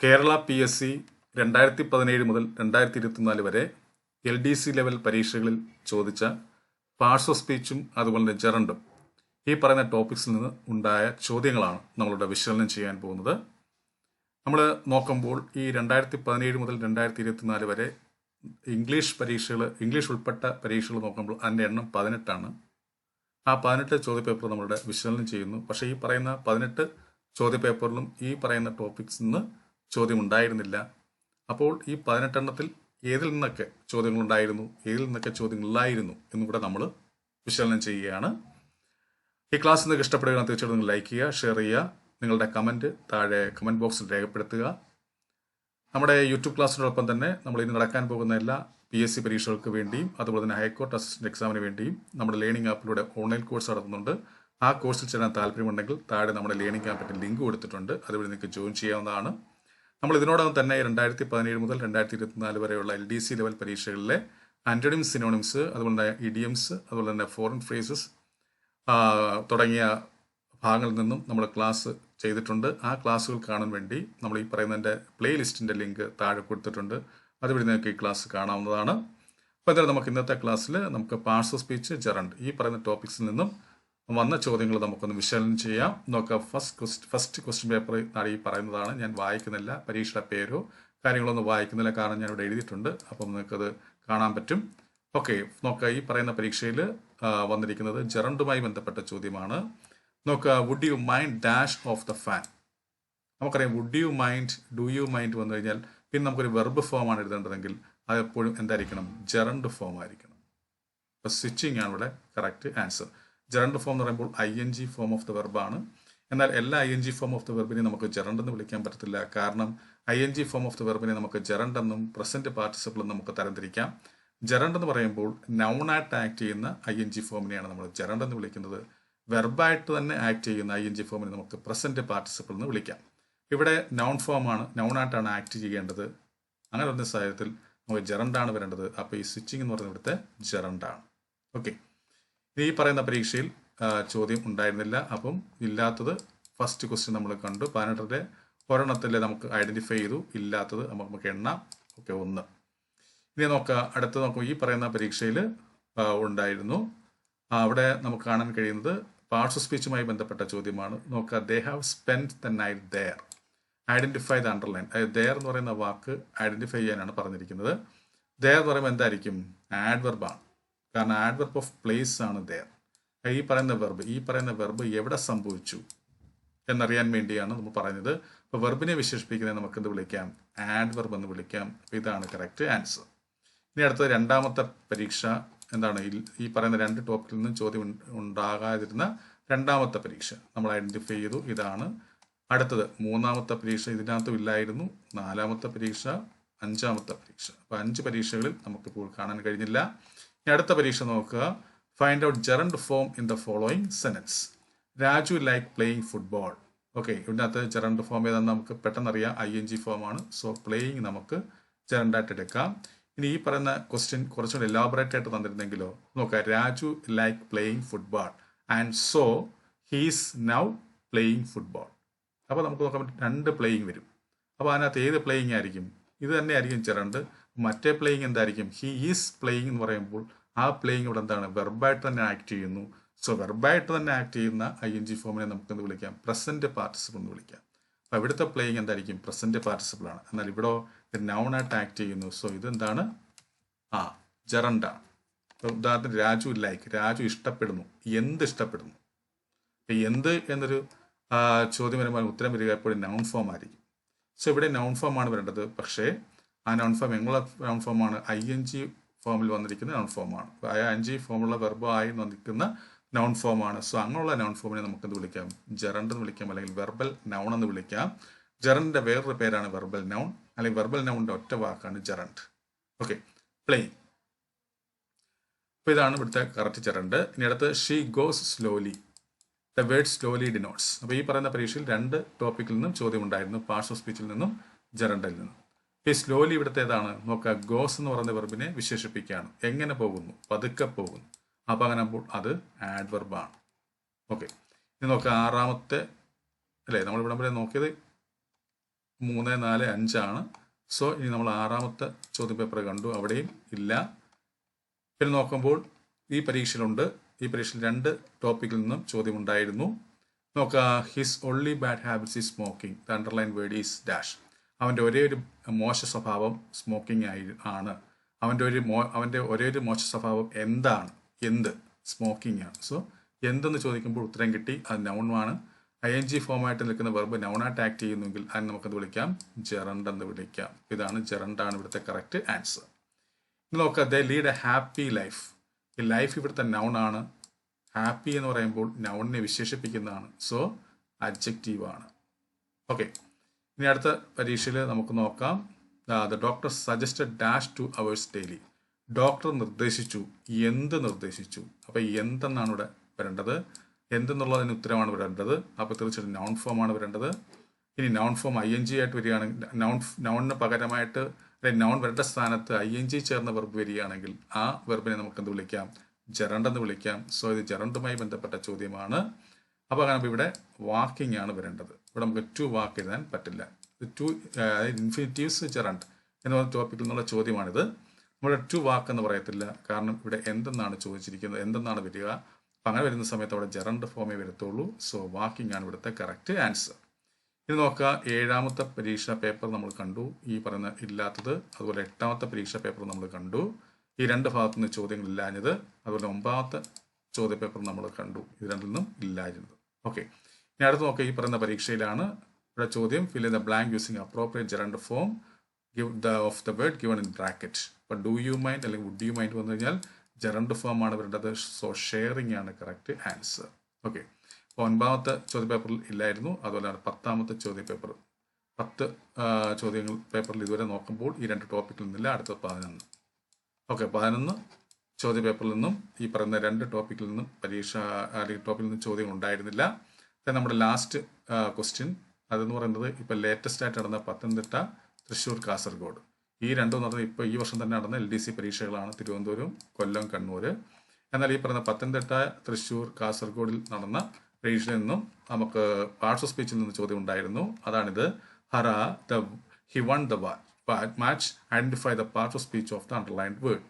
Kerala P S C രണ്ടായിരത്തി പതിനേഴ് മുതൽ രണ്ടായിരത്തി ഇരുപത്തിനാല് വരെ എൽ ഡി സി ലെവൽ പരീക്ഷകളിൽ ചോദിച്ച പാർട്സ് ഓഫ് സ്പീച്ചും അതുപോലെ തന്നെ ജെറണ്ടും ഈ പറയുന്ന ടോപ്പിക്സിൽ നിന്ന് ഉണ്ടായ ചോദ്യങ്ങളാണ് നമ്മളിവിടെ വിശകലനം ചെയ്യാൻ പോകുന്നത്. നമ്മൾ നോക്കുമ്പോൾ ഈ രണ്ടായിരത്തി പതിനേഴ് മുതൽ രണ്ടായിരത്തി ഇരുപത്തിനാല് വരെ ഇംഗ്ലീഷ് പരീക്ഷകൾ ഇംഗ്ലീഷ് ഉൾപ്പെട്ട പരീക്ഷകൾ നോക്കുമ്പോൾ അതിന്റെ എണ്ണം പതിനെട്ടാണ്. ആ പതിനെട്ട് ചോദ്യപേപ്പർ നമ്മളുടെ വിശകലനം ചെയ്യുന്നു. പക്ഷേ ഈ പറയുന്ന പതിനെട്ട് ചോദ്യപേപ്പറിലും ഈ പറയുന്ന ടോപ്പിക്സിൽ നിന്ന് ചോദ്യം ഉണ്ടായിരുന്നില്ല അപ്പോൾ ഈ പതിനെട്ടെണ്ണത്തിൽ ഏതിൽ നിന്നൊക്കെ ചോദ്യങ്ങളുണ്ടായിരുന്നു? ഏതിൽ നിന്നൊക്കെ ചോദ്യങ്ങളില്ലായിരുന്നു എന്നുകൂടെ നമ്മൾ വിശകലനം ചെയ്യുകയാണ്. ഈ ക്ലാസ് നിങ്ങൾക്ക് ഇഷ്ടപ്പെടുകയാണ് തീർച്ചയായിട്ടും ലൈക്ക് ചെയ്യുക ഷെയർ ചെയ്യുക നിങ്ങളുടെ കമന്റ് താഴെ കമന്റ് ബോക്സിൽ രേഖപ്പെടുത്തുക. നമ്മുടെ യൂട്യൂബ് ക്ലാസ്സിനോടൊപ്പം തന്നെ നമ്മൾ ഇനി നടക്കാൻ പോകുന്ന എല്ലാ പി എസ് സി പരീക്ഷകൾക്ക് വേണ്ടിയും അതുപോലെ തന്നെ ഹൈക്കോർട്ട് അസിസ്റ്റന്റ് എക്സാമിന് വേണ്ടിയും നമ്മുടെ ലേണിംഗ് ആപ്പിലൂടെ ഓൺലൈൻ കോഴ്സ് നടത്തുന്നുണ്ട്. ആ കോഴ്സിൽ ചേരാൻ താല്പര്യമുണ്ടെങ്കിൽ താഴെ നമ്മുടെ ലേണിംഗ് ആപ്പിന്റെ ലിങ്ക് കൊടുത്തിട്ടുണ്ട്. അതുവഴി നിങ്ങൾക്ക് ജോയിൻ ചെയ്യാവുന്നതാണ്. നമ്മൾ ഇതിനോടകം തന്നെ രണ്ടായിരത്തി പതിനേഴ് മുതൽ രണ്ടായിരത്തി ഇരുപത്തിനാല് വരെയുള്ള എൽ ഡി സി ലെവൽ പരീക്ഷകളിലെ ആന്റണിംസ് സിനോണിംസ് അതുപോലെ തന്നെ ഇഡിയംസ് അതുപോലെ തന്നെ ഫോറിൻ ഫ്രേസസ് തുടങ്ങിയ ഭാഗങ്ങളിൽ നിന്നും നമ്മൾ ക്ലാസ് ചെയ്തിട്ടുണ്ട്. ആ ക്ലാസ്സുകൾ കാണാൻ വേണ്ടി നമ്മൾ ഈ പറയുന്നതിന്റെ പ്ലേ ലിസ്റ്റിന്റെ ലിങ്ക് താഴെ കൊടുത്തിട്ടുണ്ട്. അതുവഴി നിങ്ങൾക്ക് ഈ ക്ലാസ് കാണാവുന്നതാണ്. അപ്പോൾ എന്തായാലും നമുക്ക് ഇന്നത്തെ ക്ലാസ്സിൽ നമുക്ക് പാർട്സ് ഓഫ് സ്പീച്ച് ജെറണ്ട് ഈ പറയുന്ന ടോപ്പിക്സിൽ നിന്നും വന്ന ചോദ്യങ്ങൾ നമുക്കൊന്ന് വിശകലനം ചെയ്യാം. നോക്കാം. First quest first question paper ഈ പറയുന്നതാണ്. ഞാൻ വായിക്കുന്നില്ല. പരീക്ഷയുടെ പേരോ കാര്യങ്ങളൊന്നും വായിക്കുന്നില്ല. കാരണം ഞാൻ ഇവിടെ എഴുതിയിട്ടുണ്ട്. അപ്പം നിങ്ങൾക്കത് കാണാൻ പറ്റും. ഓക്കെ നോക്കുക ഈ പറയുന്ന പരീക്ഷയിൽ വന്നിരിക്കുന്നത് ജെറണ്ടുമായി ബന്ധപ്പെട്ട ചോദ്യമാണ്. നോക്കുക would you mind dash of the fan നമുക്കറിയാം. Would you mind do you mind വന്നു കഴിഞ്ഞാൽ പിന്നെ നമുക്കൊരു വെർബ് ഫോം ആണ് എഴുതേണ്ടതെങ്കിൽ അത് എപ്പോഴും എന്തായിരിക്കണം? ജെറണ്ട് ഫോം ആയിരിക്കണം. അപ്പോൾ സ്വിച്ചിങ് ആണ് ഇവിടെ കറക്റ്റ് ആൻസർ ജെറണ്ട് ഫോം എന്ന് പറയുമ്പോൾ I N G form of the വെർബാണ് എന്നാൽ എല്ലാ I N G form of the വെർബിനെ നമുക്ക് ജെറണ്ട് എന്ന് വിളിക്കാൻ പറ്റത്തില്ല. കാരണം I N G form of the വെർബിനെ നമുക്ക് ജെറണ്ട് എന്നും പ്രസന്റ് പാർട്ടിസിപ്പിൾ എന്നും നമുക്ക് തരംതിരിക്കാം. ജെറണ്ട് എന്ന് പറയുമ്പോൾ നൗണായിട്ട് ആക്ട് ചെയ്യുന്ന ഐ എൻ ജി ഫോമിനെയാണ് നമ്മൾ ജെറണ്ട് എന്ന് വിളിക്കുന്നത്. വെർബായിട്ട് തന്നെ ആക്ട് ചെയ്യുന്ന ഐ എൻ ജി ഫോമിനെ നമുക്ക് പ്രസന്റ് പാർട്ടിസിപ്പിൾ എന്ന് വിളിക്കാം. ഇവിടെ നൗൺ ഫോമാണ് നൗണായിട്ടാണ് ആക്ട് ചെയ്യേണ്ടത്. അങ്ങനെ വരുന്ന സാഹചര്യത്തിൽ നമുക്ക് ജെറണ്ടാണ് വരേണ്ടത്. അപ്പോൾ ഈ സ്വിച്ചിങ് എന്ന് പറയുന്നത് ഇവിടുത്തെ ജെറണ്ടാണ് ഓക്കെ ഈ പറയുന്ന പരീക്ഷയിൽ ചോദ്യം ഉണ്ടായിരുന്നില്ല. അപ്പം ഇല്ലാത്തത് ഫസ്റ്റ് ക്വസ്റ്റ്യൻ നമ്മൾ കണ്ടു. പതിനെട്ടിലെ ഒരെണ്ണത്തിലെ നമുക്ക് ഐഡന്റിഫൈ ചെയ്തു. ഇല്ലാത്തത് നമുക്ക് എണ്ണാം. ഓക്കെ ഒന്ന്. ഇനി നോക്കുക അടുത്ത് നോക്കുക ഈ പറയുന്ന പരീക്ഷയിൽ ഉണ്ടായിരുന്നു. അവിടെ നമുക്ക് കാണാൻ കഴിയുന്നത് പാർട്സ് സ്പീച്ചുമായി ബന്ധപ്പെട്ട ചോദ്യമാണ്. നോക്കുക they have spend the night there identify the underline അതായത് ദെയർ എന്ന് പറയുന്ന വാക്ക് ഐഡന്റിഫൈ ചെയ്യാനാണ് പറഞ്ഞിരിക്കുന്നത്. ദെയർ എന്ന് പറയുമ്പോൾ എന്തായിരിക്കും? ആഡ്വർബാണ് കാരണം ആഡ്വർബ് ഓഫ് പ്ലേസ് ആണ് ദയർ ഈ പറയുന്ന വെർബ് ഈ പറയുന്ന വെർബ് എവിടെ സംഭവിച്ചു എന്നറിയാൻ വേണ്ടിയാണ് നമ്മൾ പറയുന്നത്. അപ്പോൾ വെർബിനെ വിശേഷിപ്പിക്കുന്നത് നമുക്ക് എന്ത് വിളിക്കാം? ആഡ്വർബ് എന്ന് വിളിക്കാം. ഇതാണ് കറക്റ്റ് ആൻസർ ഇനി അടുത്ത രണ്ടാമത്തെ പരീക്ഷ എന്താണ്? ഈ പറയുന്ന രണ്ട് ടോപ്പിക്കിൽ നിന്നും ചോദ്യം ഉണ്ടാകാതിരുന്ന രണ്ടാമത്തെ പരീക്ഷ. നമ്മൾ ഐഡന്റിഫൈ ചെയ്തു. ഇതാണ് അടുത്തത്. മൂന്നാമത്തെ പരീക്ഷ ഇതിനകത്തും ഇല്ലായിരുന്നു. നാലാമത്തെ പരീക്ഷ അഞ്ചാമത്തെ പരീക്ഷ. അപ്പോൾ അഞ്ച് പരീക്ഷകളിൽ നമുക്കിപ്പോൾ കാണാൻ കഴിഞ്ഞില്ല. ഇനി അടുത്ത പരീക്ഷ നോക്കുക. Find out gerund form in the following sentence Raju like playing football okay ഇതിനകത്ത് ജെറണ്ട് ഫോം ഏതാണെന്ന് നമുക്ക് പെട്ടെന്ന് അറിയാം. ഐ എൻ ജി ഫോം ആണ്. സോ പ്ലേയിങ് നമുക്ക് ജെറണ്ടായിട്ട് എടുക്കാം. ഇനി ഈ പറയുന്ന ക്വസ്റ്റ്യൻ കുറച്ചുകൂടി എലാബറേറ്റ് ആയിട്ട് തന്നിരുന്നെങ്കിലോ നോക്കുക. Raju like playing football and so he's now playing football അപ്പോൾ നമുക്ക് നോക്കാൻ രണ്ട് പ്ലേയിങ് വരും. അപ്പോൾ അതിനകത്ത് ഏത് പ്ലേയിങ് ആയിരിക്കും? ഇത് തന്നെ ആയിരിക്കും ചെറണ്ട് മറ്റേ പ്ലേയിങ് എന്തായിരിക്കും? ഹി ഈസ് പ്ലേയിങ് എന്ന് പറയുമ്പോൾ ആ പ്ലേയിങ് ഇവിടെ എന്താണ്? വെർബായിട്ട് തന്നെ ആക്ട് ചെയ്യുന്നു. സോ വെർബായിട്ട് തന്നെ ആക്ട് ചെയ്യുന്ന ഐ എൻ ജി ഫോമിനെ നമുക്ക് എന്ത് വിളിക്കാം? പ്രസന്റ് പാർട്ടിസിപ്പിൾ എന്ന് വിളിക്കാം. അപ്പോൾ ഇവിടുത്തെ പ്ലേയിങ് എന്തായിരിക്കും? പ്രസന്റ് പാർട്ടിസിപ്പിൾ ആണ്. എന്നാൽ ഇവിടെ നൗണായിട്ട് ആക്ട് ചെയ്യുന്നു. സോ ഇതെന്താണ് ആ ജറണ്ട ഉദാഹരണത്തിന് രാജു ലൈക്ക് രാജു ഇഷ്ടപ്പെടുന്നു. എന്ത് ഇഷ്ടപ്പെടുന്നു? എന്ത് എന്നൊരു ചോദ്യം വരുമ്പോൾ ഉത്തരം വരിക എപ്പോഴും നൗൺ ഫോം ആയിരിക്കും. സോ ഇവിടെ നൗൺ ഫോം ആണ് വരേണ്ടത്. പക്ഷേ ആ നൗൺ ഫോം എങ്ങനെയുള്ള നൗൺ ഫോമാണ് ഐ എൻ ജി ഫോമിൽ വന്നിരിക്കുന്ന നൗൺ ഫോമാണ് ഐ എൻ ജി ഫോമുള്ള വെർബ് ആയി വന്നിരിക്കുന്ന നൗൺ ഫോമാണ് സോ അങ്ങനെയുള്ള നൗൺ ഫോമിനെ നമുക്ക് എന്ത് വിളിക്കാം? ജെറണ്ട് എന്ന് വിളിക്കാം അല്ലെങ്കിൽ വെർബൽ നൗൺ എന്ന് വിളിക്കാം. ജെറണ്ടിന്റെ വേറൊരു പേരാണ് വെർബൽ നൗൺ അല്ലെങ്കിൽ വെർബൽ നൗണിന്റെ ഒറ്റ വാക്കാണ് ജെറണ്ട് ഓക്കെ പ്ലെയിൻ അപ്പോൾ ഇതാണ് ഇവിടുത്തെ കറക്റ്റ് ജെറണ്ട് ഇനി അടുത്ത് she goes slowly the word slowly denotes അപ്പോൾ ഈ പറയുന്ന പരീക്ഷയിൽ രണ്ട് ടോപ്പിക്കിൽ നിന്നും ചോദ്യം ഉണ്ടായിരുന്നു പാർട്സ് ഓഫ് സ്പീച്ചിൽ നിന്നും ജെറണ്ടിൽ നിന്നും. ഈ സ്ലോലി ഇവിടുത്തെ ഏതാണ്? നോക്കുക. ഗോസ് എന്ന് പറയുന്ന വെർബിനെ വിശേഷിപ്പിക്കുകയാണ്. എങ്ങനെ പോകുന്നു? പതുക്കെ പോകുന്നു. അപ്പോൾ അങ്ങനെ അത് ആഡ് വെർബാണ് ഓക്കെ ഇനി നോക്കുക. ആറാമത്തെ അല്ലേ? നമ്മൾ ഇവിടെ വരെ നോക്കിയത് മൂന്ന് നാല് അഞ്ചാണ് സോ ഇനി നമ്മൾ ആറാമത്തെ ചോദ്യപേപ്പർ കണ്ടു. അവിടെയും ഇല്ല. പിന്നെ നോക്കുമ്പോൾ ഈ പരീക്ഷയിലുണ്ട്. ഈ പരീക്ഷയിൽ രണ്ട് ടോപ്പിക്കിൽ നിന്നും ചോദ്യം ഉണ്ടായിരുന്നു. നോക്കുക. His only bad habits is smoking the underline word is dash അവന്റെ ഒരേ ഒരു മോശ സ്വഭാവം സ്മോക്കിംഗ് ആയി ആണ്. അവന്റെ ഒരു മോ അവന്റെ ഒരേ ഒരു മോശ സ്വഭാവം എന്താണ്? എന്ത്? സ്മോക്കിംഗ് ആണ്. സോ എന്തെന്ന് ചോദിക്കുമ്പോൾ ഉത്തരം കിട്ടി. അത് നൗണാണ് ഐ എൻ ജി ഫോമായിട്ട് നിൽക്കുന്ന വെർബ് നൗണായിട്ട് ആക്ട് ചെയ്യുന്നെങ്കിൽ അതിന് നമുക്കത് വിളിക്കാം. ജെറണ്ട് എന്ന് വിളിക്കാം. ഇതാണ് ജെറണ്ടാണ് ഇവിടുത്തെ കറക്റ്റ് ആൻസർ നോക്കുക the lead a happy life ഈ ലൈഫ് ഇവിടുത്തെ നൗണാണ് ഹാപ്പി എന്ന് പറയുമ്പോൾ നൗണിനെ വിശേഷിപ്പിക്കുന്നതാണ്. സോ അഡ്ജക്റ്റീവ് ആണ്. ഓക്കെ ഇനി അടുത്ത പരീക്ഷയിൽ നമുക്ക് നോക്കാം. The doctor suggested dash two hours daily doctor നിർദ്ദേശിച്ചു. എന്ത് നിർദ്ദേശിച്ചു? അപ്പോൾ എന്തെന്നാണ് ഇവിടെ വരേണ്ടത്? എന്തെന്നുള്ളതിന് ഉത്തരമാണ് വരേണ്ടത്. അപ്പോൾ തീർച്ചയായിട്ടും നൗൺ ഫോം ആണ് വരേണ്ടത്. ഇനി noun form I N G ആയിട്ട് വരികയാണെങ്കിൽ നൗൺ നൗണിന് പകരമായിട്ട് അല്ലെങ്കിൽ നൗൺ വരേണ്ട സ്ഥാനത്ത് ഐ എൻ ജി ചേർന്ന വെർബ് വരികയാണെങ്കിൽ ആ വെർബിനെ നമുക്ക് എന്ത് വിളിക്കാം? ജെറണ്ട് എന്ന് വിളിക്കാം. സോ ഇത് ജറണ്ടുമായി ബന്ധപ്പെട്ട ചോദ്യമാണ്. അപ്പോൾ അങ്ങനെ ഇവിടെ വാക്കിംഗ് ആണ് വരേണ്ടത്. ഇവിടെ നമുക്ക് ടു വാക്ക് എഴുതാൻ പറ്റില്ല. ടു ഇൻഫിനിറ്റീവ്സ് ജെറണ്ട് എന്ന് പറഞ്ഞ ടോപ്പിക്കിൽ നിന്നുള്ള ചോദ്യമാണിത്. നമ്മുടെ ടു വാക്ക് എന്ന് പറയത്തില്ല. കാരണം ഇവിടെ എന്തെന്നാണ് ചോദിച്ചിരിക്കുന്നത് എന്തെന്നാണ് വരിക? അപ്പം അങ്ങനെ വരുന്ന സമയത്ത് അവിടെ ജെറണ്ട് ഫോമേ വരത്തുള്ളൂ. സോ വാക്കിംഗ് ആണ് ഇവിടുത്തെ കറക്റ്റ് ആൻസർ ഇനി നോക്കുക. ഏഴാമത്തെ പരീക്ഷാ പേപ്പർ നമ്മൾ കണ്ടു. ഈ പറയുന്ന ഇല്ലാത്തത്. അതുപോലെ എട്ടാമത്തെ പരീക്ഷാ പേപ്പർ നമ്മൾ കണ്ടു. ഈ രണ്ട് ഭാഗത്തു നിന്ന് ചോദ്യങ്ങൾ ഇല്ലാഞ്ഞത്. അതുപോലെ ഒമ്പതാമത്തെ ചോദ്യ പേപ്പർ നമ്മൾ കണ്ടു. ഇത് രണ്ടിൽ നിന്നും ഇല്ലാഞ്ഞത്. ഓക്കെ ഇനി അടുത്ത് നോക്കുക ഈ പറയുന്ന പരീക്ഷയിലാണ് ഇവിടെ ചോദ്യം fill in the blank using appropriate gerund form give the of the word given in bracket അപ്പോൾ ഡു യു മൈൻഡ് അല്ലെങ്കിൽ വുഡ് യു മൈൻഡ് വന്നു കഴിഞ്ഞാൽ ജെറണ്ട് ഫോം ആണ് വരേണ്ടത് സോ ഷെയറിംഗ് ആണ് കറക്റ്റ് ആൻസർ ഓക്കെ അപ്പോൾ ഒൻപതാമത്തെ ചോദ്യപേപ്പറിൽ ഇല്ലായിരുന്നു. അതുപോലെ തന്നെ പത്താമത്തെ ചോദ്യപേപ്പർ. പത്ത് ചോദ്യങ്ങൾ പേപ്പറിൽ ഇതുവരെ നോക്കുമ്പോൾ ഈ രണ്ട് ടോപ്പിക്കിൽ നിന്നില്ല. അടുത്ത പതിനൊന്ന്. ഓക്കെ പതിനൊന്ന് ചോദ്യ പേപ്പറിൽ നിന്നും ഈ പറയുന്ന രണ്ട് ടോപ്പിക്കിൽ നിന്നും പരീക്ഷ അല്ലെങ്കിൽ ടോപ്പിൽ നിന്നും ചോദ്യം ഉണ്ടായിരുന്നില്ല. നമ്മുടെ ലാസ്റ്റ് ക്വസ്റ്റ്യൻ അതെന്ന് പറയുന്നത് ഇപ്പോൾ ലേറ്റസ്റ്റ് ആയിട്ട് നടന്ന പത്തനംതിട്ട തൃശ്ശൂർ കാസർഗോഡ്. ഈ രണ്ടും നടന്ന ഇപ്പോൾ ഈ വർഷം തന്നെ നടന്ന എൽ ഡി സി പരീക്ഷകളാണ് തിരുവനന്തപുരം കൊല്ലം കണ്ണൂർ എന്നാൽ ഈ പറയുന്ന പത്തനംതിട്ട തൃശ്ശൂർ കാസർഗോഡിൽ നടന്ന പരീക്ഷയിൽ നിന്നും നമുക്ക് പാർട്സ് ഓഫ് സ്പീച്ചിൽ നിന്ന് ചോദ്യം ഉണ്ടായിരുന്നു. അതാണിത്. Here the he one the match identify the parts of speech of the underlined word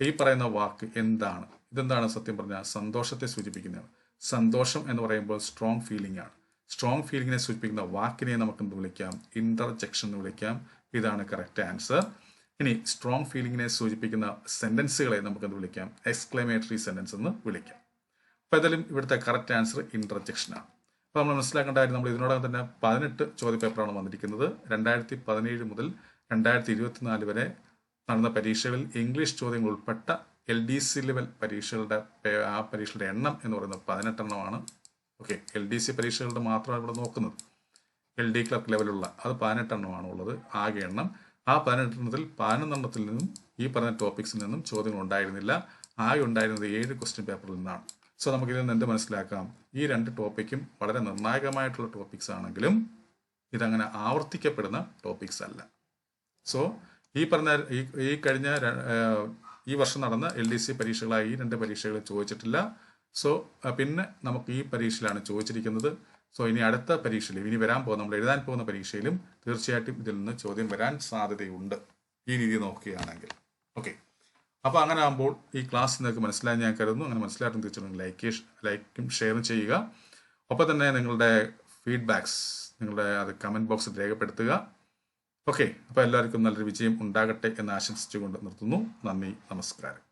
ഈ പറയുന്ന വാക്ക് എന്താണ്? ഇതെന്താണ് സത്യം പറഞ്ഞാൽ സന്തോഷത്തെ സൂചിപ്പിക്കുന്നതാണ്. സന്തോഷം എന്ന് പറയുമ്പോൾ സ്ട്രോങ് ഫീലിംഗ് ആണ്. സ്ട്രോങ് ഫീലിംഗിനെ സൂചിപ്പിക്കുന്ന വാക്കിനെ നമുക്ക് എന്ത് വിളിക്കാം? ഇന്റർജെക്ഷൻ എന്ന് വിളിക്കാം. ഇതാണ് കറക്റ്റ് ആൻസർ ഇനി സ്ട്രോങ് ഫീലിംഗിനെ സൂചിപ്പിക്കുന്ന സെന്റൻസുകളെ നമുക്ക് എന്ത് വിളിക്കാം? എക്സ്ക്ലമേറ്ററി സെന്റൻസ് എന്ന് വിളിക്കാം. അപ്പോൾ ഏതായാലും ഇവിടുത്തെ കറക്റ്റ് ആൻസർ ഇന്റർജെക്ഷനാണ് അപ്പോൾ നമ്മൾ മനസ്സിലാക്കേണ്ട കാര്യം നമ്മൾ ഇതിനോടകം തന്നെ പതിനെട്ട് ചോദ്യപേപ്പറാണ് വന്നിരിക്കുന്നത്. രണ്ടായിരത്തി പതിനേഴ് മുതൽ രണ്ടായിരത്തി ഇരുപത്തിനാല് വരെ നടന്ന പരീക്ഷകളിൽ ഇംഗ്ലീഷ് ചോദ്യങ്ങൾ ഉൾപ്പെട്ട എൽ ഡി സി ലെവൽ പരീക്ഷകളുടെ ആ പരീക്ഷയുടെ എണ്ണം എന്ന് പറയുന്നത് പതിനെട്ടെണ്ണമാണ്. ഓക്കെ എൽ ഡി സി പരീക്ഷകളുടെ മാത്രമാണ് ഇവിടെ നോക്കുന്നത്. എൽ ഡി ക്ലർക്ക് ലെവലുള്ള അത് പതിനെട്ടെണ്ണമാണ് ഉള്ളത് ആകെ എണ്ണം. ആ പതിനെട്ടെണ്ണത്തിൽ പതിനൊന്നെണ്ണത്തിൽ നിന്നും ഈ പറഞ്ഞ ടോപ്പിക്സിൽ നിന്നും ചോദ്യങ്ങൾ ഉണ്ടായിരുന്നില്ല. ആകെ ഉണ്ടായിരുന്നത് ഏഴ് ക്വസ്റ്റ്യൻ പേപ്പറിൽ നിന്നാണ്. സോ നമുക്കിതിൽ നിന്ന് എന്ത് മനസ്സിലാക്കാം? ഈ രണ്ട് ടോപ്പിക്കും വളരെ നിർണായകമായിട്ടുള്ള ടോപ്പിക്സ് ആണെങ്കിലും ഇതങ്ങനെ ആവർത്തിക്കപ്പെടുന്ന ടോപ്പിക്സ് അല്ല. സോ ഈ പറഞ്ഞ ഈ ഈ കഴിഞ്ഞ ഈ വർഷം നടന്ന എൽ ഡി സി പരീക്ഷകളായി ഈ രണ്ട് പരീക്ഷകൾ ചോദിച്ചിട്ടില്ല. സോ പിന്നെ നമുക്ക് ഈ പരീക്ഷയിലാണ് ചോദിച്ചിരിക്കുന്നത്. സോ ഇനി അടുത്ത പരീക്ഷയിലും ഇനി വരാൻ പോകുന്ന നമ്മൾ എഴുതാൻ പോകുന്ന പരീക്ഷയിലും തീർച്ചയായിട്ടും ഇതിൽ നിന്ന് ചോദ്യം വരാൻ സാധ്യതയുണ്ട്. ഈ രീതി നോക്കുകയാണെങ്കിൽ. ഓക്കെ അപ്പോൾ അങ്ങനെ ആകുമ്പോൾ ഈ ക്ലാസ് നിങ്ങൾക്ക് മനസ്സിലായി ഞാൻ കരുതുന്നു. അങ്ങനെ മനസ്സിലായിട്ടും തീർച്ചയായിട്ടും ലൈക്ക് ലൈക്കും ഷെയറും ചെയ്യുക. ഒപ്പം തന്നെ നിങ്ങളുടെ ഫീഡ്ബാക്സ് നിങ്ങളുടെ അത് കമന്റ് ബോക്സിൽ രേഖപ്പെടുത്തുക. ഓക്കെ അപ്പോൾ എല്ലാവർക്കും നല്ലൊരു വിജയം ഉണ്ടാകട്ടെ എന്ന് ആശംസിച്ചുകൊണ്ട് നിർത്തുന്നു. നന്ദി നമസ്കാരം.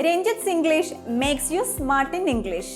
Ranjith English makes you smart in English